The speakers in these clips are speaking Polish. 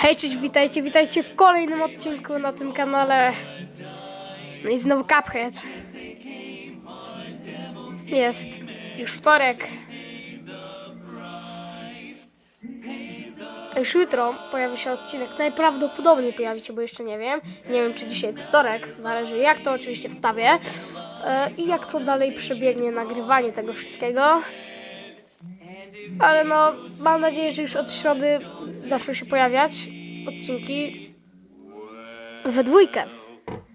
Hej, cześć, witajcie, witajcie w kolejnym odcinku na tym kanale. No i znowu Cuphead. Jest już wtorek. Już jutro pojawi się odcinek. Najprawdopodobniej pojawi się, bo jeszcze nie wiem. Nie wiem, czy dzisiaj jest wtorek. Zależy jak to oczywiście wstawię. E, I jak to dalej przebiegnie nagrywanie tego wszystkiego. Ale no, mam nadzieję, że już od środy zaczną się pojawiać odcinki we dwójkę.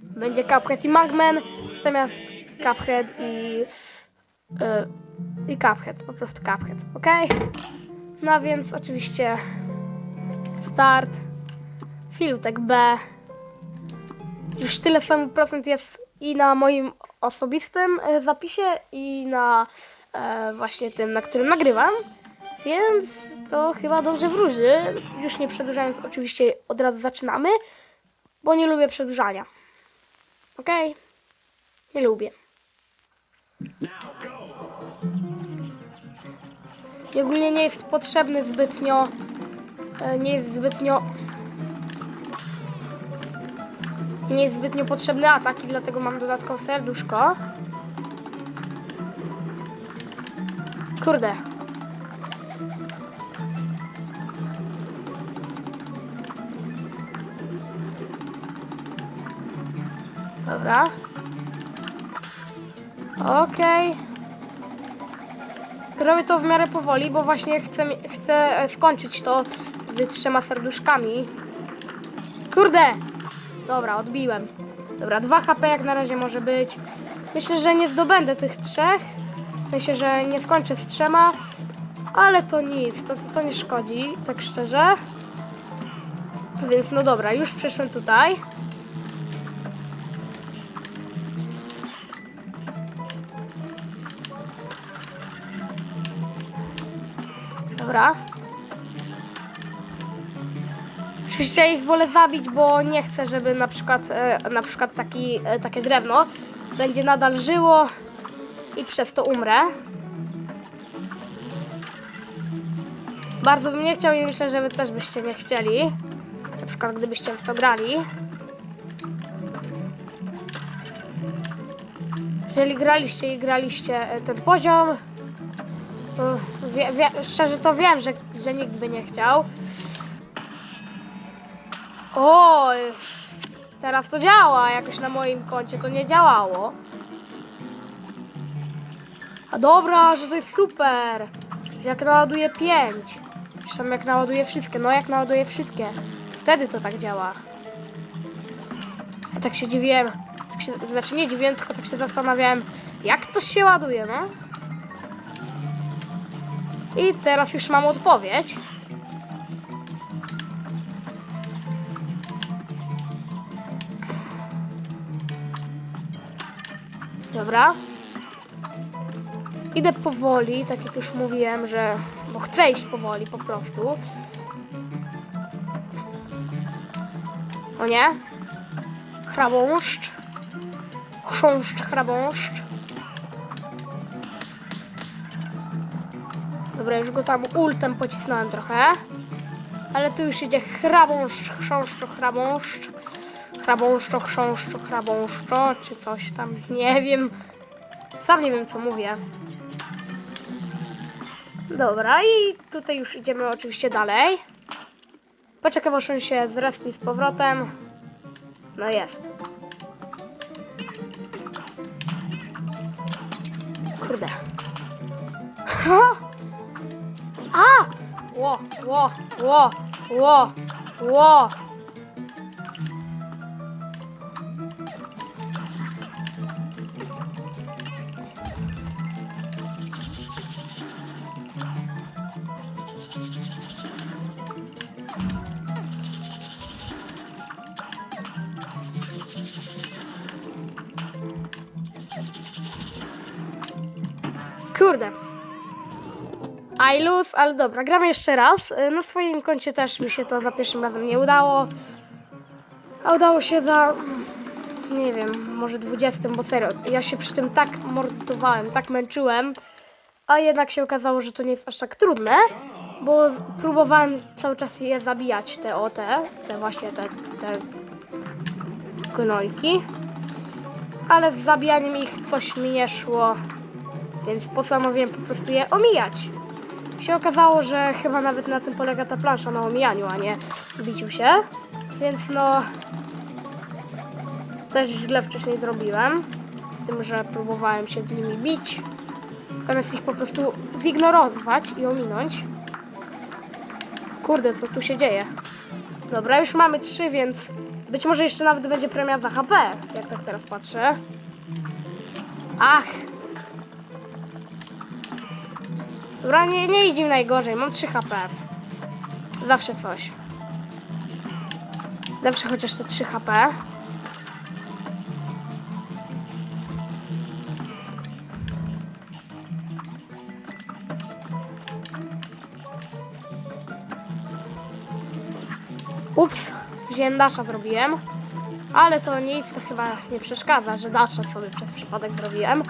Będzie Cuphead i Magman zamiast Cuphead i, yy, i Cuphead, po prostu Cuphead, ok? No więc oczywiście start, filutek B. Już tyle samo procent jest i na moim osobistym e, zapisie i na e, właśnie tym, na którym nagrywam. Więc to chyba dobrze wróży. Już nie przedłużając, oczywiście od razu zaczynamy, bo nie lubię przedłużania. Ok? Nie lubię. I ogólnie nie jest potrzebny zbytnio. e, Nie jest zbytnio. Nie jest zbytnio potrzebny atak i dlatego mam dodatkowe serduszko. Kurde, Dobra. Okej. Robię to w miarę powoli, bo właśnie chcę, chcę e, skończyć to z trzema serduszkami. Kurde! Dobra, odbiłem. Dobra, 2 HP jak na razie może być. Myślę, że nie zdobędę tych trzech. W sensie, że nie skończę z trzema. Ale to nic, to, to, to nie szkodzi, tak szczerze. Więc no dobra, już przyszłem tutaj. Dobra. Oczywiście ja ich wolę zabić, bo nie chcę, żeby na przykład, e, na przykład taki, e, takie drewno będzie nadal żyło i przez to umrę. Bardzo bym nie chciał i myślę, że wy też byście nie chcieli. Na przykład gdybyście w to grali. Jeżeli graliście i graliście e, ten poziom, wie, wie, szczerze to wiem, że, że nikt by nie chciał. Oj, teraz to działa, jakoś na moim koncie to nie działało. A dobra, że to jest super, że jak naładuję 5, czy tam jak naładuję wszystkie, no jak naładuję wszystkie, wtedy to tak działa. Ja tak się dziwiłem, tak się, znaczy nie dziwiłem, tylko tak się zastanawiałem, jak to się ładuje, no. I teraz już mam odpowiedź. Dobra. Idę powoli, tak jak już mówiłem, że. Bo chcę iść powoli po prostu. O nie? Chrabąszcz. Chrząszcz, chrabąszcz. Dobra, już go tam ultem pocisnąłem trochę. Ale tu już idzie chrabąszcz, chrząszczo, chrabąszcz. Chrabąszczo, chrząszczo, chrabąszczo, czy coś tam, nie wiem. Sam nie wiem, co mówię. Dobra, i tutaj już idziemy oczywiście dalej. Poczekam, aż on się zrespi z powrotem. No jest. Kurde. Ha! A! Ło, ło, ło, ło, ło. Ale dobra, gramy jeszcze raz. Y, Na swoim koncie też mi się to za pierwszym razem nie udało. A udało się za, nie wiem, może 20, bo serio, ja się przy tym tak mordowałem, tak męczyłem, a jednak się okazało, że to nie jest aż tak trudne, bo próbowałem cały czas je zabijać, te o te, te właśnie te, te gnojki. Ale z zabijaniem ich coś mi nie szło, więc postanowiłem po prostu je omijać. Się okazało, że chyba nawet na tym polega ta plansza, na omijaniu, a nie biciu się. Więc no... Też źle wcześniej zrobiłem. Z tym, że próbowałem się z nimi bić. Zamiast ich po prostu zignorować i ominąć. Kurde, co tu się dzieje? Dobra, już mamy trzy, więc być może jeszcze nawet będzie premia za HP, jak tak teraz patrzę. Ach! Dobra, nie, nie idzie najgorzej, mam 3 HP. Zawsze coś. Zawsze chociaż te 3 HP. Ups, wziąłem dasza zrobiłem. Ale to nic, to chyba nie przeszkadza, że dasza sobie przez przypadek zrobiłem.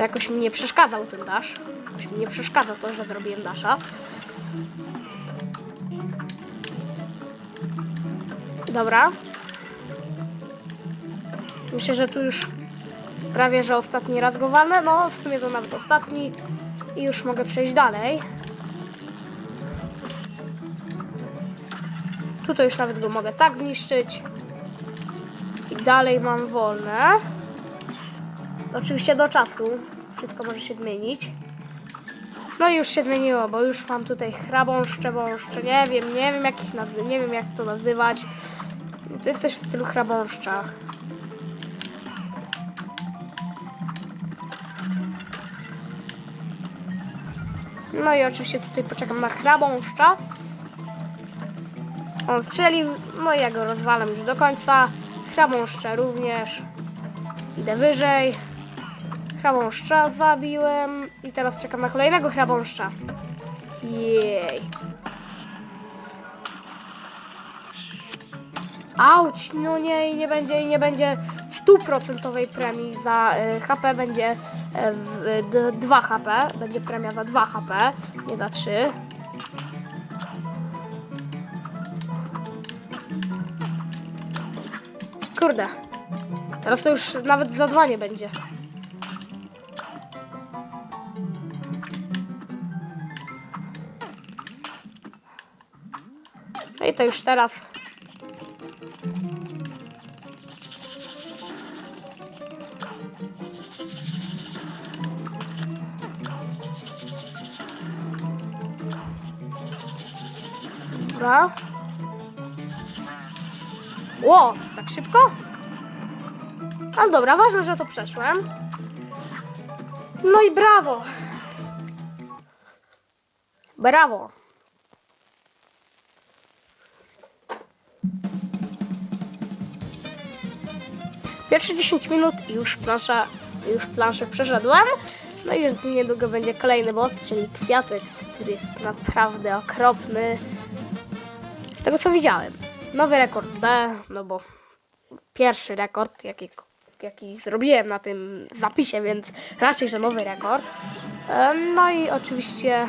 To jakoś mi nie przeszkadzał ten dash. Jakoś mi nie przeszkadza to, że zrobiłem dasha. Dobra. Myślę, że tu już prawie, że ostatni raz go walnę. No, w sumie to nawet ostatni. I już mogę przejść dalej. Tutaj już nawet go mogę tak zniszczyć. I dalej mam wolne. Oczywiście do czasu. Wszystko może się zmienić. No i już się zmieniło, bo już mam tutaj chrabąszcze, bąszcze, nie wiem, nie wiem jak ich nazy- nie wiem jak to nazywać. To jest coś w stylu chrabąszcza. No i oczywiście tutaj poczekam na chrabąszcza. On strzelił, no i ja go rozwalam już do końca. Chrabąszcza również. Idę wyżej. Chrabąszcza zabiłem. I teraz czekam na kolejnego chrabąszcza. Jej. Auć, no nie, nie będzie, nie będzie stuprocentowej premii za y, HP, będzie y, w, d, 2 HP, będzie premia za 2 HP, nie za 3. Kurde, teraz to już nawet za 2 nie będzie. To już teraz. Dobra. Ło, tak szybko? Ale dobra, ważne, że to przeszłem. No i brawo. Brawo. Pierwsze 10 minut i już plansza, już planszę przeszedłem. No i już niedługo będzie kolejny boss, czyli kwiatek, który jest naprawdę okropny. Z tego co widziałem. Nowy rekord B, no bo pierwszy rekord, jaki, jaki zrobiłem na tym zapisie, więc raczej, że nowy rekord. No i oczywiście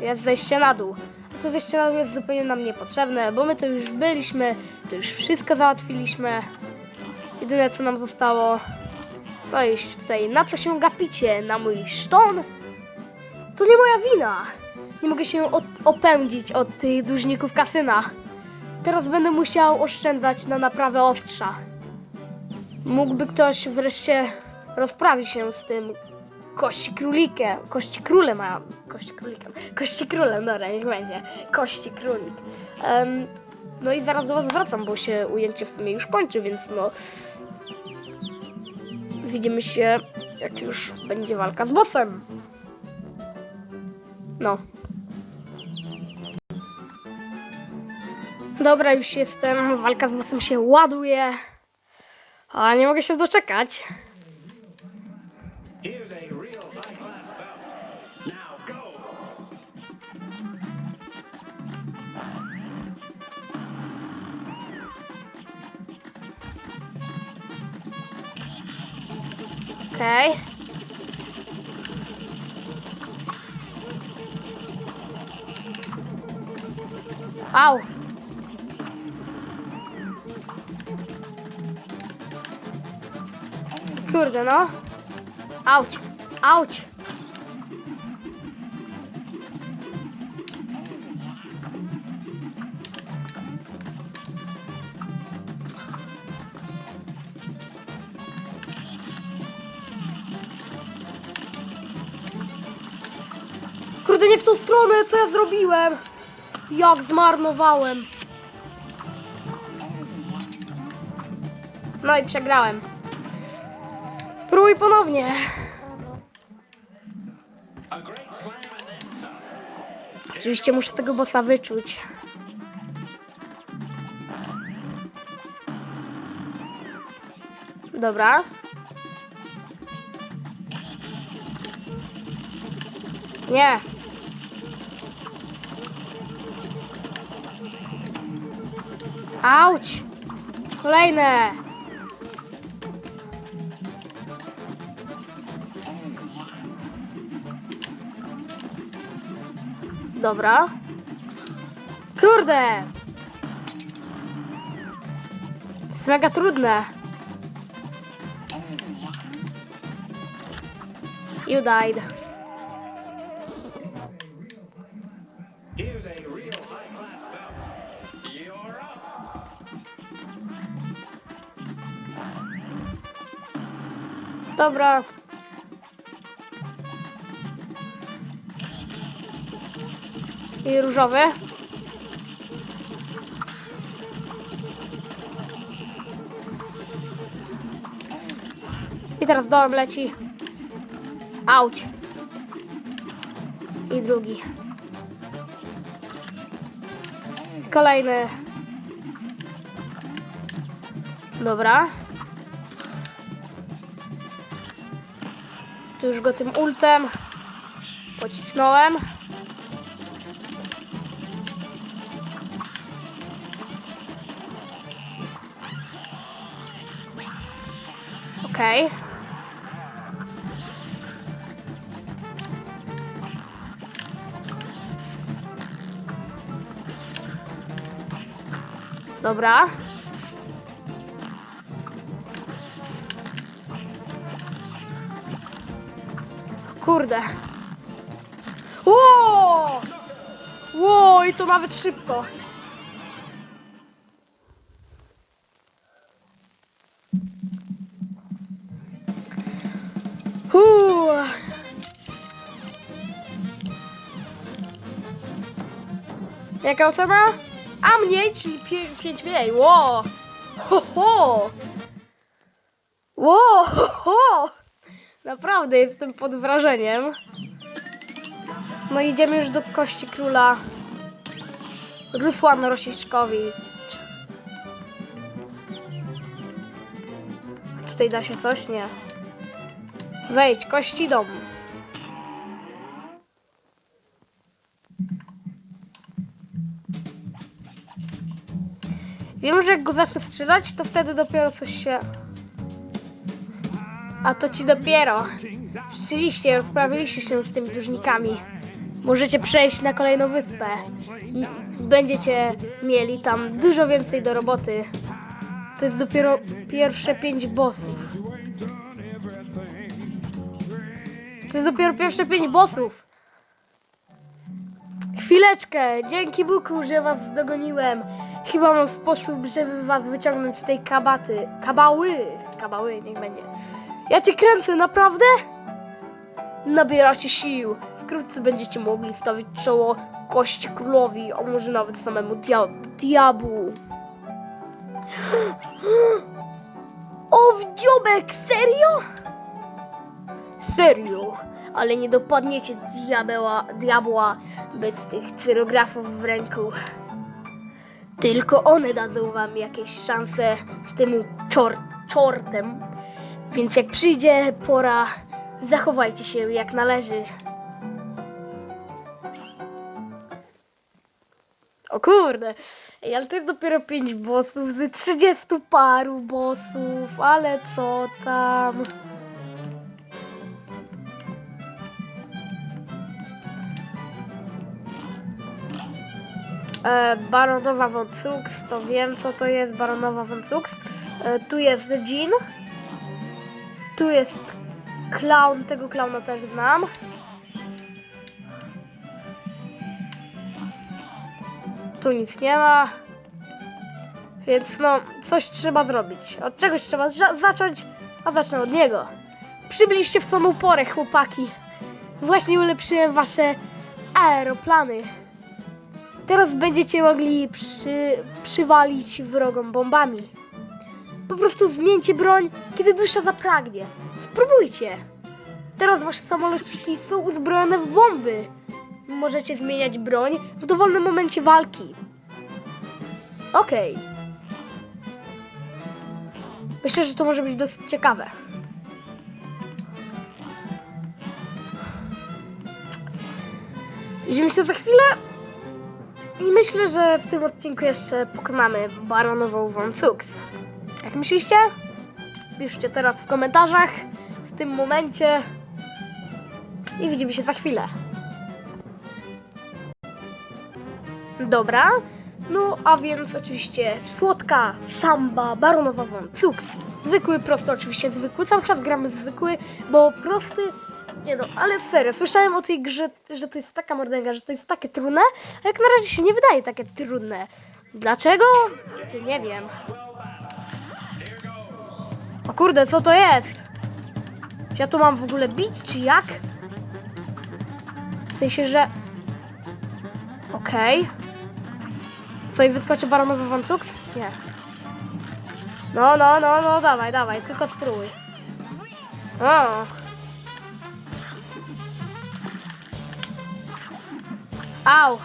jest zejście na dół. A to zejście na dół jest zupełnie nam niepotrzebne, bo my to już byliśmy, to już wszystko załatwiliśmy. Jedyne co nam zostało, to iść tutaj. Na co się gapicie? Na mój szton? To nie moja wina. Nie mogę się od, opędzić od tych dłużników kasyna. Teraz będę musiał oszczędzać na naprawę ostrza. Mógłby ktoś wreszcie rozprawić się z tym kości królikiem. Kości królem, a kości królikiem. Kości królem, dobra, niech będzie. Kości królik. Em, no i zaraz do was wracam, bo się ujęcie w sumie już kończy, więc no... Widzimy się, jak już będzie walka z bossem. No. Dobra, już jestem. Walka z bossem się ładuje. A nie mogę się doczekać. Okej. Okay. Au. Kurde no. Auć, auć. Stronę, co ja zrobiłem? Jak zmarnowałem. No i przegrałem. Spróbuj ponownie. Oczywiście muszę tego bossa wyczuć. Dobra. Nie. Auć! Kolejne! Dobra. Kurde! To jest mega trudne. You died. Dobra. I różowy. I teraz dołem leci. Auć. I drugi. Kolejny. Dobra. Tu już go tym ultem pocisnąłem. Okej. Dobra. Kurde. Ło! Ło, i to nawet szybko. Jaka ocena? A mniej, czyli 5 mniej. Ło! Ho, ho! Ło! Ho, ho! Naprawdę jestem pod wrażeniem. No idziemy już do kości króla Rusłan Rosiczkowicz. Tutaj da się coś? Nie. Wejdź, kości dom. Wiem, że jak go zacznę strzelać, to wtedy dopiero coś się... A to ci dopiero. Rzeczywiście, rozprawiliście się z tymi dłużnikami. Możecie przejść na kolejną wyspę. Będziecie mieli tam dużo więcej do roboty. To jest dopiero pierwsze pięć bossów. To jest dopiero pierwsze pięć bossów. Chwileczkę, dzięki Buku, że was dogoniłem. Chyba mam sposób, żeby was wyciągnąć z tej kabaty. Kabały! Kabały, niech będzie. Ja cię kręcę, naprawdę? Nabieracie sił. Wkrótce będziecie mogli stawić czoło kości królowi, a może nawet samemu dia diabłu. O, wdziobek, serio? Serio, ale nie dopadniecie diabeła, diabła bez tych cyrografów w ręku. Tylko one dadzą wam jakieś szanse z tym czor czortem. Więc jak przyjdzie pora, zachowajcie się jak należy. O kurde, Ej, ale to jest dopiero 5 bossów z 30 paru bossów, ale co tam. E, Baronowa Cux, to wiem co to jest Baronowa Cux. E, tu jest Jean. Tu jest Clown, tego klauna też znam. Tu nic nie ma. Więc no, coś trzeba zrobić. Od czegoś trzeba za- zacząć, a zacznę od niego. Przybyliście w samą porę, chłopaki. Właśnie ulepszyłem wasze aeroplany. Teraz będziecie mogli przy, przywalić wrogom bombami. Po prostu zmieńcie broń, kiedy dusza zapragnie. Spróbujcie. Teraz wasze samolociki są uzbrojone w bomby. Możecie zmieniać broń w dowolnym momencie walki. Okej. Myślę, że to może być dosyć ciekawe. Widzimy się za chwilę. I myślę, że w tym odcinku jeszcze pokonamy baronową von. Jak myślicie? Piszcie teraz w komentarzach w tym momencie. I widzimy się za chwilę. Dobra. No, a więc oczywiście słodka samba baronowa Cux. Zwykły, prosty, oczywiście zwykły. Cały czas gramy zwykły, bo prosty nie no, ale serio, słyszałem o tej grze, że to jest taka mordęga, że to jest takie trudne, a jak na razie się nie wydaje takie trudne. Dlaczego? Nie wiem. O kurde, co to jest? Czy ja to mam w ogóle bić, czy jak? W sensie, że... Okej. Co, i wyskoczy baronowy Cux? Nie. No, no, no, no, dawaj, dawaj, tylko spróbuj. O. Au!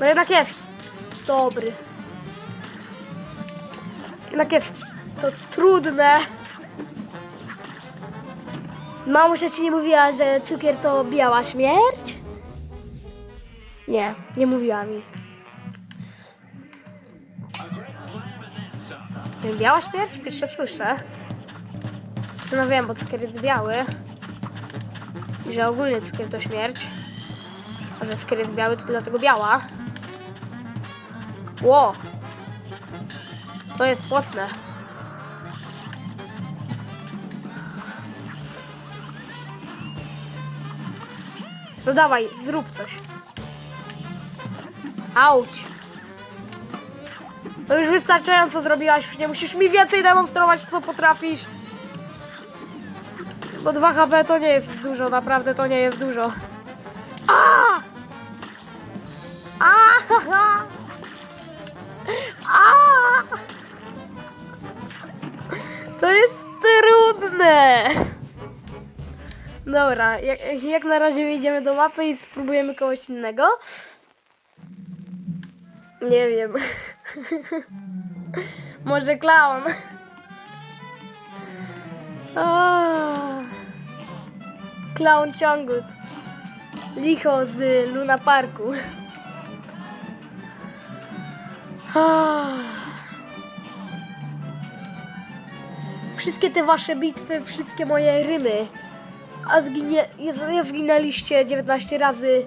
No jednak jest. Dobry. Jednak jest to trudne. Mamusia ci nie mówiła, że cukier to biała śmierć? Nie, nie mówiła mi. Biała śmierć? Pierwsze słyszę. Czy no wiem, bo cukier jest biały. I że ogólnie cukier to śmierć. A że cukier jest biały, to dlatego biała. Ło! To jest mocne. No dawaj, zrób coś. Auć. To już wystarczająco zrobiłaś, już nie musisz mi więcej demonstrować, co potrafisz. Bo 2 HP to nie jest dużo, naprawdę to nie jest dużo. Dobra, jak, jak na razie wyjdziemy do mapy i spróbujemy kogoś innego. Nie wiem. Może klaun. Klaun ciągut. Licho z Luna Parku. Wszystkie te wasze bitwy, wszystkie moje rymy. A zginie, ja zginęliście 19 razy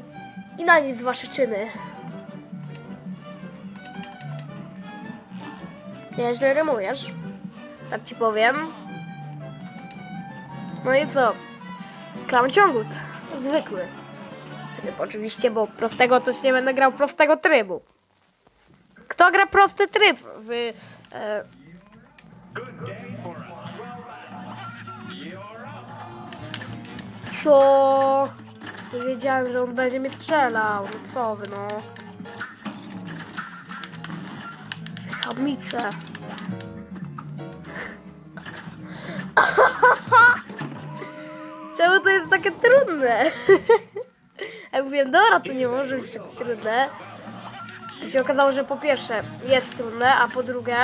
i na nic wasze czyny. Nieźle rymujesz. Tak ci powiem. No i co? Klaun ciągut. Zwykły. Tryb oczywiście, bo prostego też nie będę grał prostego trybu. Kto gra prosty tryb w... E, co? Nie wiedziałem, że on będzie mnie strzelał. No co wy, no. Czemu to jest takie trudne? Ja mówiłem, dobra, to nie może być tak trudne. I się okazało, że po pierwsze jest trudne, a po drugie...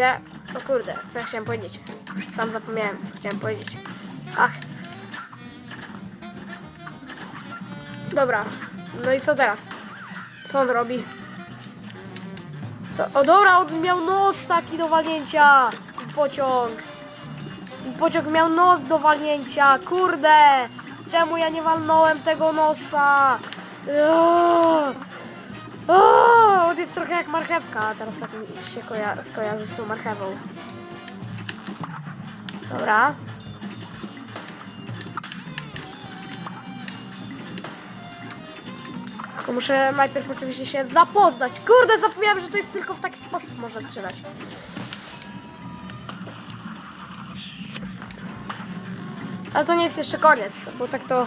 drugie... O kurde, co ja chciałem powiedzieć? Sam zapomniałem, co chciałem powiedzieć. Ach. Dobra, no i co teraz? Co on robi? To, o dobra, on miał nos taki do walnięcia. Pociąg. Pociąg miał nos do walnięcia. Kurde. Czemu ja nie walnąłem tego nosa? O, on jest trochę jak marchewka, a teraz tak mi się koja skojarzy z tą marchewą. Dobra. Tylko muszę najpierw oczywiście się zapoznać. Kurde, zapomniałem, że to jest tylko w taki sposób można strzelać. Ale to nie jest jeszcze koniec, bo tak to...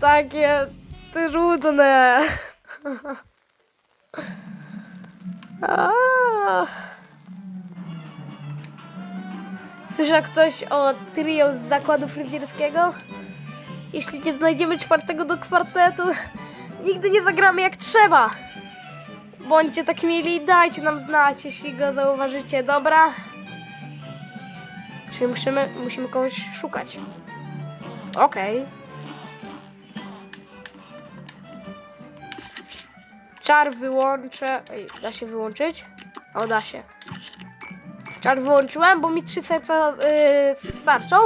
takie trudne. Ah. Słyszał ktoś o trio z zakładu fryzjerskiego? Jeśli nie znajdziemy czwartego do kwartetu, nigdy nie zagramy jak trzeba. Bądźcie tak mieli i dajcie nam znać, jeśli go zauważycie, dobra? Czyli musimy, musimy kogoś szukać. Okej. Czar wyłączę. Ej, da się wyłączyć? O, da się. Czar wyłączyłem, bo mi trzy serca yy, starczą,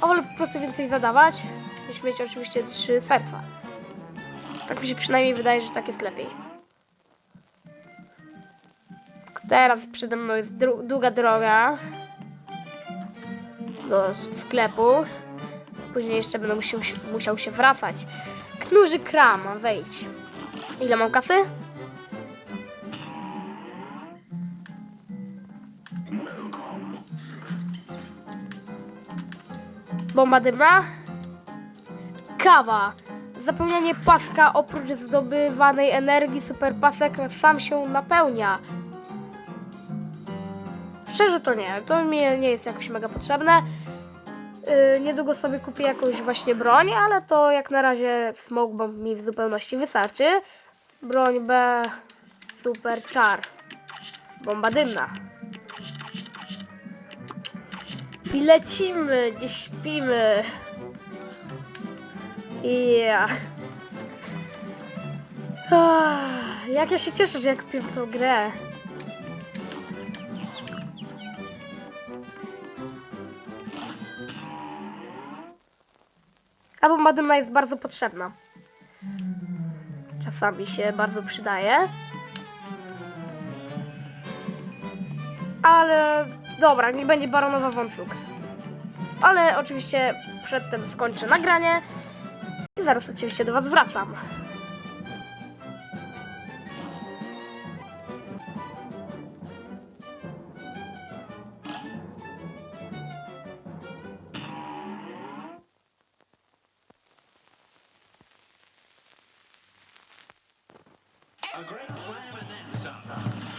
a wolę po prostu więcej zadawać, niż mieć oczywiście trzy serca. Tak mi się przynajmniej wydaje, że tak jest lepiej. Teraz przede mną jest długa droga do sklepu. Później jeszcze będę musiał, musiał się wracać. Knurzy kram, wejdź. Ile mam kasy? Bomba dymna. Kawa. Zapełnianie paska oprócz zdobywanej energii superpasek sam się napełnia. Szczerze to nie, to mi nie jest jakoś mega potrzebne. Yy, niedługo sobie kupię jakąś właśnie broń, ale to jak na razie smoke bomb mi w zupełności wystarczy. Broń B, super czar. Bomba dymna. I lecimy, gdzie śpimy. Ja. Ah, Jak ja się cieszę, że jak kupię tą grę. A bomba dymna jest bardzo potrzebna. Czasami się bardzo przydaje. Ale dobra, nie będzie baronowa Fuchs. Ale oczywiście przedtem skończę nagranie i zaraz oczywiście do Was wracam. A great plan and then some.